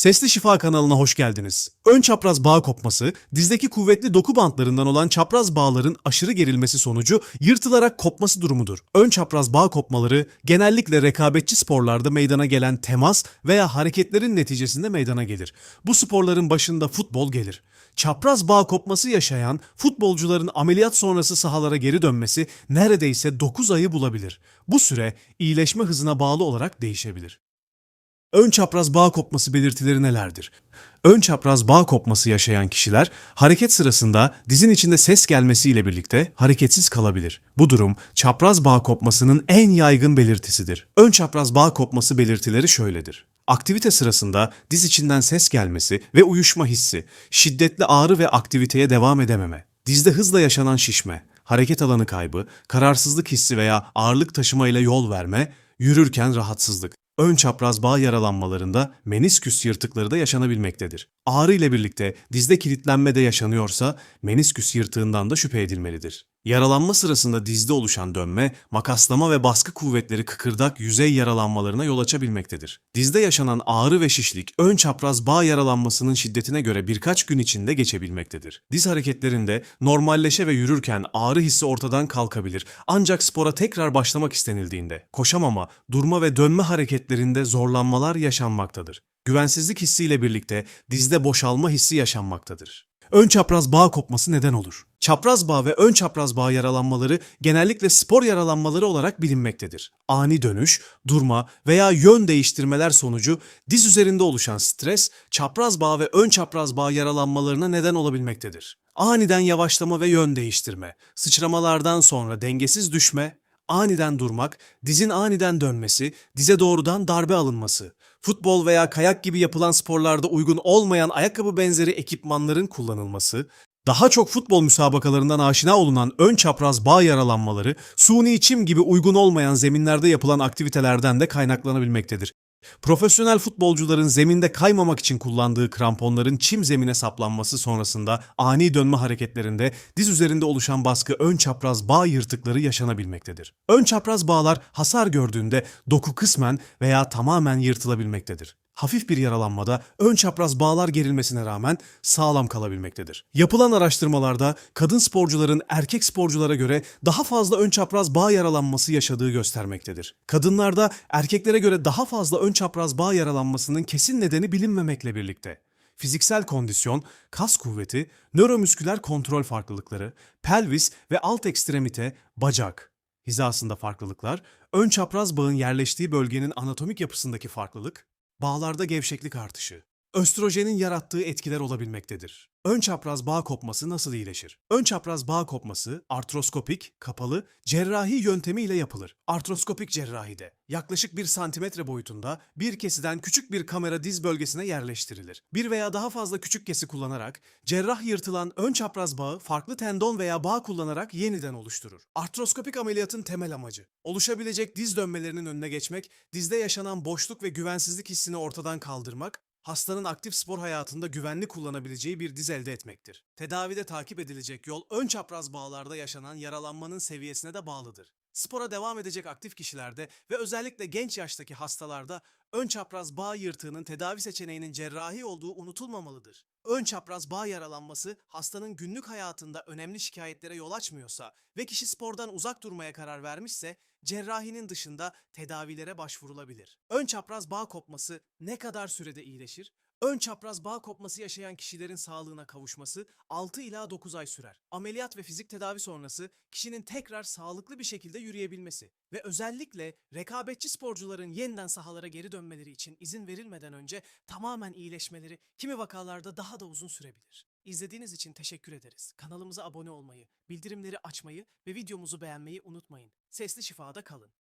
Sesli Şifa kanalına hoş geldiniz. Ön çapraz bağ kopması, dizdeki kuvvetli doku bantlarından olan çapraz bağların aşırı gerilmesi sonucu yırtılarak kopması durumudur. Ön çapraz bağ kopmaları genellikle rekabetçi sporlarda meydana gelen temas veya hareketlerin neticesinde meydana gelir. Bu sporların başında futbol gelir. Çapraz bağ kopması yaşayan futbolcuların ameliyat sonrası sahalara geri dönmesi neredeyse 9 ayı bulabilir. Bu süre iyileşme hızına bağlı olarak değişebilir. Ön çapraz bağ kopması belirtileri nelerdir? Ön çapraz bağ kopması yaşayan kişiler hareket sırasında dizin içinde ses gelmesiyle birlikte hareketsiz kalabilir. Bu durum çapraz bağ kopmasının en yaygın belirtisidir. Ön çapraz bağ kopması belirtileri şöyledir. Aktivite sırasında diz içinden ses gelmesi ve uyuşma hissi, şiddetli ağrı ve aktiviteye devam edememe, dizde hızla yaşanan şişme, hareket alanı kaybı, kararsızlık hissi veya ağırlık taşıma ile yol verme, yürürken rahatsızlık. Ön çapraz bağ yaralanmalarında menisküs yırtıkları da yaşanabilmektedir. Ağrı ile birlikte dizde kilitlenme de yaşanıyorsa menisküs yırtığından da şüphe edilmelidir. Yaralanma sırasında dizde oluşan dönme, makaslama ve baskı kuvvetleri kıkırdak yüzey yaralanmalarına yol açabilmektedir. Dizde yaşanan ağrı ve şişlik ön çapraz bağ yaralanmasının şiddetine göre birkaç gün içinde geçebilmektedir. Diz hareketlerinde normalleşe ve yürürken ağrı hissi ortadan kalkabilir. Ancak spora tekrar başlamak istenildiğinde koşamama, durma ve dönme hareketlerinde zorlanmalar yaşanmaktadır. Güvensizlik hissiyle birlikte dizde boşalma hissi yaşanmaktadır. Ön çapraz bağ kopması neden olur? Çapraz bağ ve ön çapraz bağ yaralanmaları genellikle spor yaralanmaları olarak bilinmektedir. Ani dönüş, durma veya yön değiştirmeler sonucu diz üzerinde oluşan stres, çapraz bağ ve ön çapraz bağ yaralanmalarına neden olabilmektedir. Aniden yavaşlama ve yön değiştirme, sıçramalardan sonra dengesiz düşme, aniden durmak, dizin aniden dönmesi, dize doğrudan darbe alınması, futbol veya kayak gibi yapılan sporlarda uygun olmayan ayakkabı benzeri ekipmanların kullanılması, daha çok futbol müsabakalarından aşina olunan ön çapraz bağ yaralanmaları, suni çim gibi uygun olmayan zeminlerde yapılan aktivitelerden de kaynaklanabilmektedir. Profesyonel futbolcuların zeminde kaymamak için kullandığı kramponların çim zemine saplanması sonrasında ani dönme hareketlerinde diz üzerinde oluşan baskı ön çapraz bağ yırtıkları yaşanabilmektedir. Ön çapraz bağlar hasar gördüğünde doku kısmen veya tamamen yırtılabilmektedir. Hafif bir yaralanmada ön çapraz bağlar gerilmesine rağmen sağlam kalabilmektedir. Yapılan araştırmalarda kadın sporcuların erkek sporculara göre daha fazla ön çapraz bağ yaralanması yaşadığı göstermektedir. Kadınlarda erkeklere göre daha fazla ön çapraz bağ yaralanmasının kesin nedeni bilinmemekle birlikte fiziksel kondisyon, kas kuvveti, nöromüsküler kontrol farklılıkları, pelvis ve alt ekstremite, bacak hizasında farklılıklar, ön çapraz bağın yerleştiği bölgenin anatomik yapısındaki farklılık, bağlarda gevşeklik artışı, östrojenin yarattığı etkiler olabilmektedir. Ön çapraz bağ kopması nasıl iyileşir? Ön çapraz bağ kopması artroskopik, kapalı, cerrahi yöntemiyle yapılır. Artroskopik cerrahide yaklaşık 1 santimetre boyutunda bir kesiden küçük bir kamera diz bölgesine yerleştirilir. Bir veya daha fazla küçük kesi kullanarak cerrah yırtılan ön çapraz bağı farklı tendon veya bağ kullanarak yeniden oluşturur. Artroskopik ameliyatın temel amacı oluşabilecek diz dönmelerinin önüne geçmek, dizde yaşanan boşluk ve güvensizlik hissini ortadan kaldırmak, hastanın aktif spor hayatında güvenli kullanabileceği bir diz elde etmektir. Tedavide takip edilecek yol ön çapraz bağlarda yaşanan yaralanmanın seviyesine de bağlıdır. Spora devam edecek aktif kişilerde ve özellikle genç yaştaki hastalarda ön çapraz bağ yırtığının tedavi seçeneğinin cerrahi olduğu unutulmamalıdır. Ön çapraz bağ yaralanması hastanın günlük hayatında önemli şikayetlere yol açmıyorsa ve kişi spordan uzak durmaya karar vermişse cerrahinin dışında tedavilere başvurulabilir. Ön çapraz bağ kopması ne kadar sürede iyileşir? Ön çapraz bağ kopması yaşayan kişilerin sağlığına kavuşması 6 ila 9 ay sürer. Ameliyat ve fizik tedavi sonrası kişinin tekrar sağlıklı bir şekilde yürüyebilmesi ve özellikle rekabetçi sporcuların yeniden sahalara geri dönmeleri için izin verilmeden önce tamamen iyileşmeleri kimi vakalarda daha da uzun sürebilir. İzlediğiniz için teşekkür ederiz. Kanalımıza abone olmayı, bildirimleri açmayı ve videomuzu beğenmeyi unutmayın. Sesli Şifada kalın.